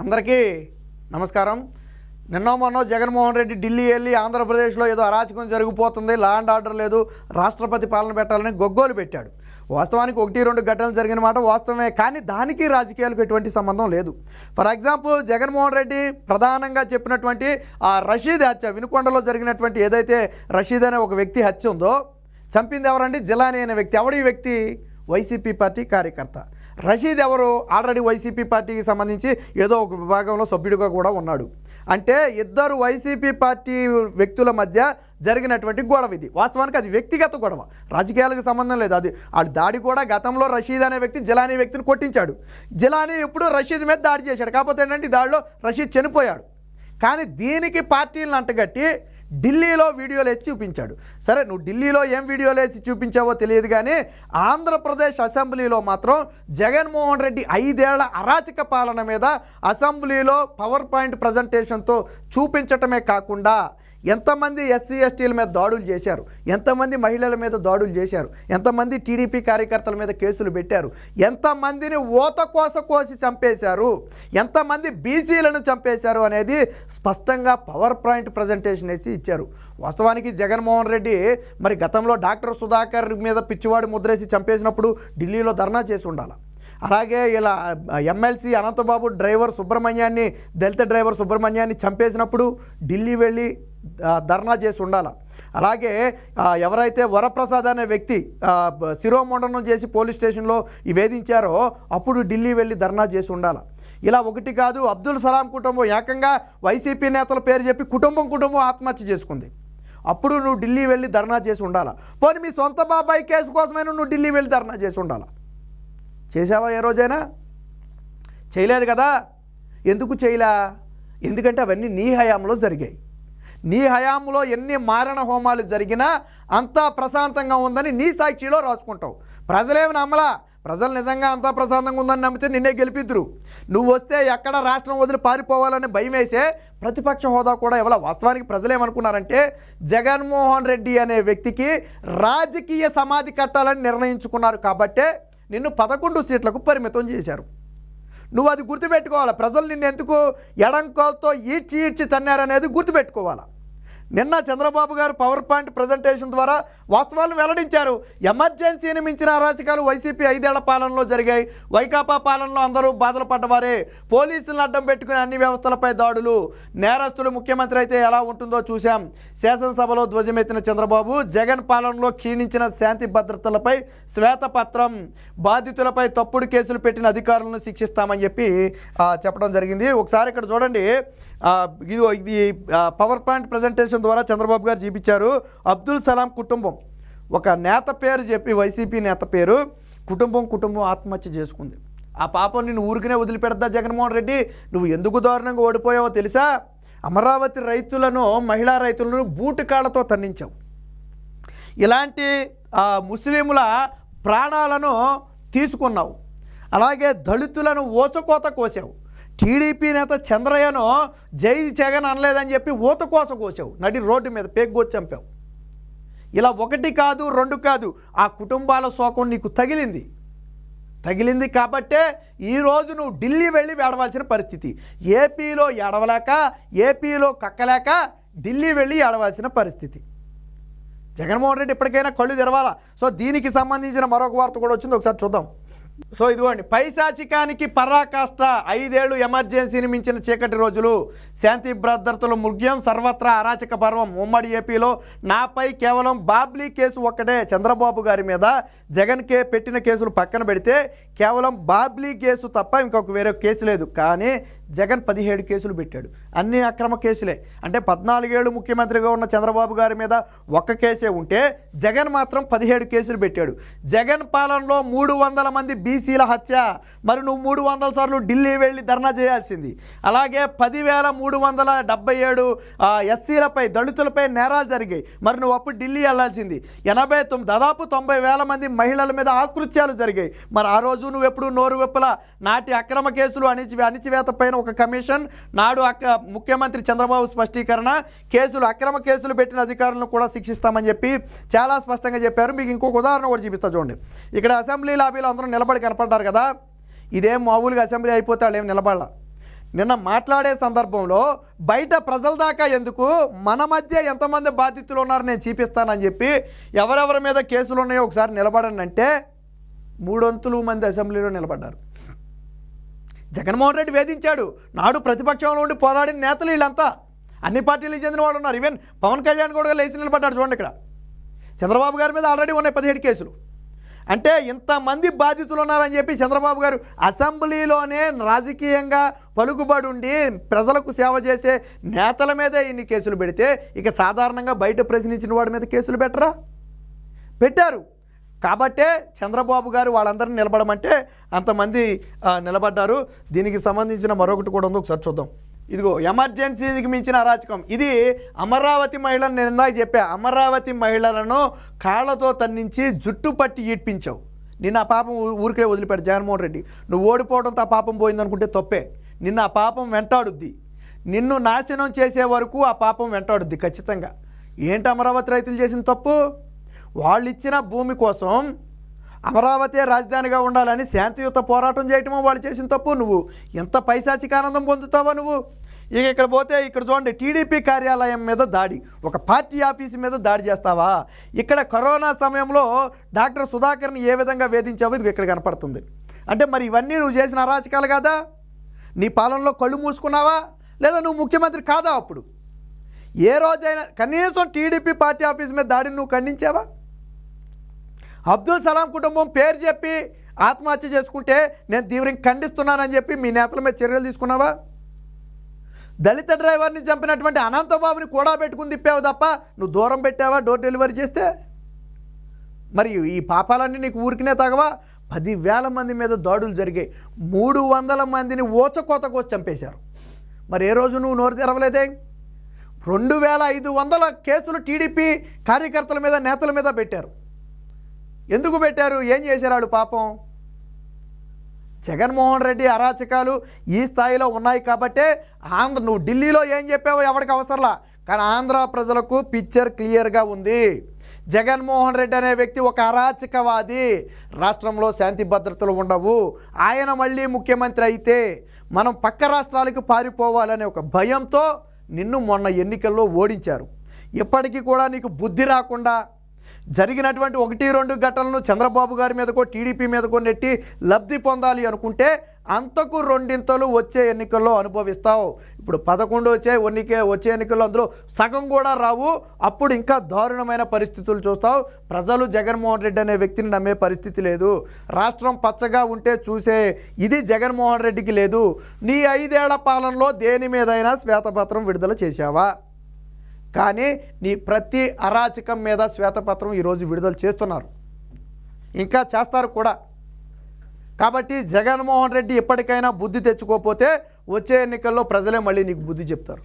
అందరికీ నమస్కారం. నిన్న మొన్న జగన్మోహన్ రెడ్డి ఢిల్లీ వెళ్ళి ఆంధ్రప్రదేశ్లో ఏదో అరాచకం జరిగిపోతుంది లా అండ్ ఆర్డర్ లేదు రాష్ట్రపతి పాలన పెట్టాలని గొగ్గోలు పెట్టాడు. వాస్తవానికి ఒకటి రెండు ఘటనలు జరిగిన మాట వాస్తవమే కానీ దానికి రాజకీయాలకు ఎటువంటి సంబంధం లేదు. ఫర్ ఎగ్జాంపుల్ జగన్మోహన్ రెడ్డి ప్రధానంగా చెప్పినటువంటి ఆ రషీద్ హత్య వినుకొండలో జరిగినటువంటి ఏదైతే రషీద్ అనే ఒక వ్యక్తి హత్య ఉందో చంపింది ఎవరండి? జిలానీ అనే వ్యక్తి. ఎవడి వ్యక్తి? వైసీపీ పార్టీ కార్యకర్త. రషీద్ ఎవరు? ఆల్రెడీ వైసీపీ పార్టీకి సంబంధించి ఏదో ఒక విభాగంలో సభ్యుడిగా కూడా ఉన్నాడు. అంటే ఇద్దరు వైసీపీ పార్టీ వ్యక్తుల మధ్య జరిగినటువంటి గొడవ ఇది. వాస్తవానికి అది వ్యక్తిగత గొడవ. రాజకీయాలకు సంబంధం లేదు. అది వాళ్ళు దాడి కూడా గతంలో రషీద్ అనే వ్యక్తి జిలానీ వ్యక్తిని కొట్టించాడు. జిలానీ ఎప్పుడు రషీద్ మీద దాడి చేశాడు. కాకపోతే ఏంటంటే దాడిలో రషీద్ చనిపోయాడు. కానీ దీనికి పార్టీలను అంటగట్టి ఢిల్లీలో వీడియోలు వేసి చూపించాడు. సరే నువ్వు ఢిల్లీలో ఏం వీడియోలు వేసి చూపించావో తెలియదు కానీ ఆంధ్రప్రదేశ్ అసెంబ్లీలో మాత్రం జగన్మోహన్ రెడ్డి ఐదేళ్ళ అరాచక పాలన మీద అసెంబ్లీలో పవర్ పాయింట్ ప్రజెంటేషన్తో చూపించటమే కాకుండా ఎంతమంది ఎస్సీ ఎస్టీల మీద దాడులు చేశారు? ఎంతమంది మహిళల మీద దాడులు చేశారు? ఎంతమంది టీడీపీ కార్యకర్తల మీద కేసులు పెట్టారు? ఎంతమందిని ఓత కోస కోసి చంపేశారు? ఎంతమంది బీసీలను చంపేశారు అనేది స్పష్టంగా పవర్ పాయింట్ ప్రజెంటేషన్ వేసి ఇచ్చారు. వాస్తవానికి జగన్మోహన్ రెడ్డి మరి గతంలో డాక్టర్ సుధాకర్ మీద పిచ్చివాడు ముద్రేసి చంపేసినప్పుడు ఢిల్లీలో ధర్నా చేసి ఉండాలి? అలాగే ఇలా ఎమ్మెల్సీ అనంతబాబు డ్రైవర్ సుబ్రహ్మణ్యాన్ని దళిత డ్రైవర్ సుబ్రహ్మణ్యాన్ని చంపేసినప్పుడు ఢిల్లీ వెళ్ళి ధర్నా చేసి ఉండాలి? అలాగే ఎవరైతే వరప్రసాద్ అనే వ్యక్తి శిరోమండనం చేసి పోలీస్ స్టేషన్లో వేధించారో అప్పుడు ఢిల్లీ వెళ్ళి ధర్నా చేసి ఉండాల? ఇలా ఒకటి కాదు అబ్దుల్ సలాం కుటుంబం ఏకంగా వైసీపీ నేతల పేరు చెప్పి కుటుంబం కుటుంబం ఆత్మహత్య చేసుకుంది. అప్పుడు నువ్వు ఢిల్లీ వెళ్ళి ధర్నా చేసి ఉండాలా? పోనీ మీ సొంత బాబాయ్ కేసు కోసమైనా నువ్వు ఢిల్లీ వెళ్ళి ధర్నా చేసి ఉండాలా? చేసావా ఏ రోజైనా? చేయలేదు కదా? ఎందుకు చేయలా? ఎందుకంటే అవన్నీ నీ హయాంలో జరిగాయి. నీ హయాంలో ఎన్ని మారణ హోమాలు జరిగినా అంతా ప్రశాంతంగా ఉందని నీ సాక్షిలో రాసుకుంటావు. ప్రజలేమి నమ్మలా? ప్రజలు నిజంగా అంతా ప్రశాంతంగా ఉందని నమ్మితే నిన్నే గెలిపిద్దురు. నువ్వు వస్తే ఎక్కడ రాష్ట్రం వదిలి పారిపోవాలని భయం వేసే ప్రతిపక్ష హోదా కూడా ఇవ్వాల వాస్తవానికి ప్రజలేమనుకున్నారంటే జగన్మోహన్ రెడ్డి అనే వ్యక్తికి రాజకీయ సమాధి కట్టాలని నిర్ణయించుకున్నారు కాబట్టే నిన్ను పదకొండు సీట్లకు పరిమితం చేశారు. నువ్వు అది గుర్తుపెట్టుకోవాలి? ప్రజలు నిన్ను ఎందుకు ఎడంకోలతో ఈడ్చి ఈడ్చి తన్నారనేది గుర్తుపెట్టుకోవాలి? నిన్న చంద్రబాబు గారు పవర్ పాయింట్ ప్రజెంటేషన్ ద్వారా వాస్తవాలను వెల్లడించారు. ఎమర్జెన్సీని మించిన అరాచకాలు వైసీపీ ఐదేళ్ళ పాలనలో జరిగాయి. వైకాపా పాలనలో అందరూ బాధలు పడ్డవారే. పోలీసులను అడ్డం పెట్టుకుని అన్ని వ్యవస్థలపై దాడులు. నేరస్తులు ముఖ్యమంత్రి అయితే ఎలా ఉంటుందో చూశాం. శాసనసభలో ధ్వజమెత్తిన చంద్రబాబు జగన్ పాలనలో క్షీణించిన శాంతి భద్రతలపై శ్వేతపత్రం. బాధితులపై తప్పుడు కేసులు పెట్టిన అధికారులను శిక్షిస్తామని చెప్పి చెప్పడం జరిగింది. ఒకసారి ఇక్కడ చూడండి. ఇది ఇది పవర్ పాయింట్ ప్రజెంటేషన్ ద్వారా చంద్రబాబు గారు చూపించారు. అబ్దుల్ సలాం కుటుంబం. ఒక నేత పేరు చెప్పి వైసీపీ నేత పేరు కుటుంబం కుటుంబం ఆత్మహత్య చేసుకుంది. ఆ పాపం నిన్ను ఊరికనే వదిలిపెడతా జగన్మోహన్ రెడ్డి? నువ్వు ఎందుకు దారుణంగా ఓడిపోయావో తెలుసా? అమరావతి రైతులను మహిళా రైతులను బూటు కాళ్ళతో తన్నించావు. ఇలాంటి ముస్లింల ప్రాణాలను తీసుకున్నావు. అలాగే దళితులను ఓచకోత కోసావు. టీడీపీ నేత చంద్రయ్యను జై జగన్ అనలేదని చెప్పి ఊత కోస కోసావు. నడి రోడ్డు మీద పేగ్గొచ్చి చంపావు. ఇలా ఒకటి కాదు రెండు కాదు ఆ కుటుంబాల శోకం నీకు తగిలింది. తగిలింది కాబట్టే ఈరోజు నువ్వు ఢిల్లీ వెళ్ళి ఏడవలసిన పరిస్థితి. ఏపీలో ఏడవలేక ఏపీలో కక్కలేక ఢిల్లీ వెళ్ళి ఏడవలసిన పరిస్థితి. జగన్మోహన్ రెడ్డి ఇప్పటికైనా కళ్ళు తెరవాలా? సో దీనికి సంబంధించిన మరొక వార్త కూడా వచ్చింది ఒకసారి చూద్దాం. సో ఇదిగోండి పైశాచికానికి పరాకాష్ట ఐదేళ్ళు ఎమర్జెన్సీని మించిన చీకటి రోజులు. శాంతి భద్రతలు ముగ్యం సర్వత్రా అరాచక పర్వం. ఉమ్మడి ఏపీలో నాపై కేవలం బాబ్లీ కేసు ఒక్కటే చంద్రబాబు గారి మీద. జగన్ కే పెట్టిన కేసులు పక్కన పెడితే కేవలం బాబ్లీ కేసు తప్ప ఇంకొక వేరే కేసు లేదు. కానీ జగన్ పదిహేడు కేసులు పెట్టాడు. అన్ని అక్రమ కేసులే. అంటే పద్నాలుగేళ్ళు ముఖ్యమంత్రిగా ఉన్న చంద్రబాబు గారి మీద ఒక్క కేసే ఉంటే జగన్ మాత్రం పదిహేడు కేసులు పెట్టాడు. జగన్ పాలనలో మూడు వందల మంది బీసీల హత్య. మరి నువ్వు మూడు వందల సార్లు ఢిల్లీ వెళ్ళి ధర్నా చేయాల్సింది. అలాగే పదివేల మూడు వందల డెబ్బై ఏడు ఎస్సీలపై దళితులపై నేరాలు జరిగాయి. మరి నువ్వు అప్పుడు ఢిల్లీ వెళ్ళాల్సింది. ఎనభై తొమ్మిది దాదాపు తొంభై వేల మంది మహిళల మీద ఆకృత్యాలు జరిగాయి. మరి ఆ రోజు నువ్వు ఎప్పుడు నోరు వెప్పల నాటి అక్రమ కేసులు అణిచి అణిచివేత పైన ఒక కమిషన్ నాడు అక్క ముఖ్యమంత్రి చంద్రబాబు స్పష్టీకరణ కేసులు అక్రమ కేసులు పెట్టిన అధికారులను కూడా శిక్షిస్తామని చెప్పి చాలా స్పష్టంగా చెప్పారు. మీకు ఇంకొక ఉదాహరణ కూడా చూపిస్తా చూడండి. ఇక్కడ అసెంబ్లీ లాబీలో అందరూ నిలబడి కనపడ్డారు కదా. ఇదేం మామూలుగా అసెంబ్లీ అయిపోతే వాళ్ళు ఏం నిలబడాల? నిన్న మాట్లాడే సందర్భంలో బయట ప్రజల దాకా ఎందుకు? మన మధ్య ఎంతమంది బాధితులు ఉన్నారో నేను చూపిస్తానని చెప్పి ఎవరెవరి మీద కేసులు ఉన్నాయో ఒకసారి నిలబడండి అంటే మూడొంతులు మంది అసెంబ్లీలో నిలబడ్డారు. జగన్మోహన్ రెడ్డి వేధించాడు. నాడు ప్రతిపక్షంలో ఉండి పోరాడిన నేతలు వీళ్ళంతా. అన్ని పార్టీలకు చెందిన వాళ్ళు ఉన్నారు. ఈవెన్ పవన్ కళ్యాణ్ కూడా లేచి నిలబడ్డాడు చూడండి ఇక్కడ. చంద్రబాబు గారి మీద ఆల్రెడీ ఉన్నాయి పదిహేడు కేసులు. అంటే ఇంతమంది బాధితులు ఉన్నారని చెప్పి చంద్రబాబు గారు అసెంబ్లీలోనే రాజకీయంగా పలుకుబడి ఉండి ప్రజలకు సేవ చేసే నేతల మీదే ఇన్ని కేసులు పెడితే ఇక సాధారణంగా బయట ప్రశ్నించిన వాడి మీద కేసులు పెట్టరా? పెట్టారు. కాబట్టే చంద్రబాబు గారు వాళ్ళందరినీ నిలబడమంటే అంతమంది నిలబడ్డారు. దీనికి సంబంధించిన మరొకటి కూడా ఉంది ఒకసారి చూద్దాం. ఇదిగో ఎమర్జెన్సీకి మించిన అరాచకం. ఇది అమరావతి మహిళలను నేను ఇందాక చెప్పా అమరావతి మహిళలను కాళ్ళతో తన్నించి జుట్టు పట్టి ఈడ్పించావు. నిన్న ఆ పాపం ఊరికే వదిలిపెట్టు జగన్మోహన్ రెడ్డి. నువ్వు ఓడిపోవడంతో ఆ పాపం పోయిందనుకుంటే తప్పే. నిన్న ఆ పాపం వెంటాడుద్ది. నిన్ను నాశనం చేసే వరకు ఆ పాపం వెంటాడుద్ది ఖచ్చితంగా. ఏంటి అమరావతి రైతులు చేసిన తప్పు? వాళ్ళు ఇచ్చిన భూమి కోసం అమరావతి రాజధానిగా ఉండాలని శాంతియుత పోరాటం చేయటమో వాళ్ళు చేసిన తప్పు. నువ్వు ఎంత పైశాచిక ఆనందం పొందుతావా నువ్వు? ఇక ఇక్కడ పోతే ఇక్కడ చూడండి టీడీపీ కార్యాలయం మీద దాడి. ఒక పార్టీ ఆఫీస్ మీద దాడి చేస్తావా? ఇక్కడ కరోనా సమయంలో డాక్టర్ సుధాకర్ని ఏ విధంగా వేధించావో ఇది ఇక్కడ కనపడుతుంది. అంటే మరి ఇవన్నీ నువ్వు చేసిన అరాచకాలు కాదా? నీ పాలనలో కళ్ళు మూసుకున్నావా? లేదా నువ్వు ముఖ్యమంత్రి కాదా అప్పుడు? ఏ రోజైనా కనీసం టీడీపీ పార్టీ ఆఫీస్ మీద దాడిని నువ్వు ఖండించావా? అబ్దుల్ సలాం కుటుంబం పేరు చెప్పి ఆత్మహత్య చేసుకుంటే నేను తీవ్రంగా ఖండిస్తున్నానని చెప్పి మీ నేతల మీద చర్యలు తీసుకున్నావా? దళిత డ్రైవర్ని చంపినటువంటి అనంతబాబుని కూడా పెట్టుకుని తిప్పావు తప్ప నువ్వు దూరం పెట్టావా డోర్ డెలివరీ చేస్తే? మరి ఈ పాపాలన్నీ నీకు ఊరికినే తగవా? పదివేల మంది మీద దాడులు జరిగాయి. మూడు వందల మందిని ఓచకోతకు చంపేశారు. మరి ఏ రోజు నువ్వు నోరు తెరవలేదే? రెండు వేల ఐదు వందల కేసులు టీడీపీ కార్యకర్తల మీద నేతల మీద పెట్టారు. ఎందుకు పెట్టారు? ఏం చేశారు వాళ్ళు పాపం? జగన్మోహన్ రెడ్డి అరాచకాలు ఈ స్థాయిలో ఉన్నాయి కాబట్టే ఆంధ్ర నువ్వు ఢిల్లీలో ఏం చెప్పావో ఎవరికి అవసరంలా? కానీ ఆంధ్ర ప్రజలకు పిక్చర్ క్లియర్గా ఉంది. జగన్మోహన్ రెడ్డి అనే వ్యక్తి ఒక అరాచకవాది. రాష్ట్రంలో శాంతి భద్రతలు ఉండవు. ఆయన మళ్ళీ ముఖ్యమంత్రి అయితే మనం పక్క రాష్ట్రాలకు పారిపోవాలనే ఒక భయంతో నిన్ను మొన్న ఎన్నికల్లో ఓడించారు. ఇప్పటికీ కూడా నీకు బుద్ధి రాకుండా జరిగినటువంటి ఒకటి రెండు ఘటనలను చంద్రబాబు గారి మీదకో టీడీపీ మీదకో నెట్టి లబ్ధి పొందాలి అనుకుంటే అంతకు రెండింతలు వచ్చే ఎన్నికల్లో అనుభవిస్తావు. ఇప్పుడు పదకొండు వచ్చే ఎన్నిక వచ్చే ఎన్నికల్లో అందులో సగం కూడా రావు. అప్పుడు ఇంకా దారుణమైన పరిస్థితులు చూస్తావు. ప్రజలు జగన్మోహన్ రెడ్డి అనే వ్యక్తిని నమ్మే పరిస్థితి లేదు. రాష్ట్రం పచ్చగా ఉంటే చూసే ఇది జగన్మోహన్ రెడ్డికి లేదు. నీ ఐదేళ్ళ పాలనలో దేని మీదైనా శ్వేతపత్రం విడుదల చేశావా? కానీ నీ ప్రతి అరాచకం మీద శ్వేతపత్రం ఈరోజు విడుదల చేస్తున్నారు. ఇంకా చేస్తారు కూడా. కాబట్టి జగన్మోహన్ రెడ్డి ఇప్పటికైనా బుద్ధి తెచ్చుకోకపోతే వచ్చే ఎన్నికల్లో ప్రజలే మళ్ళీ నీకు బుద్ధి చెప్తారు.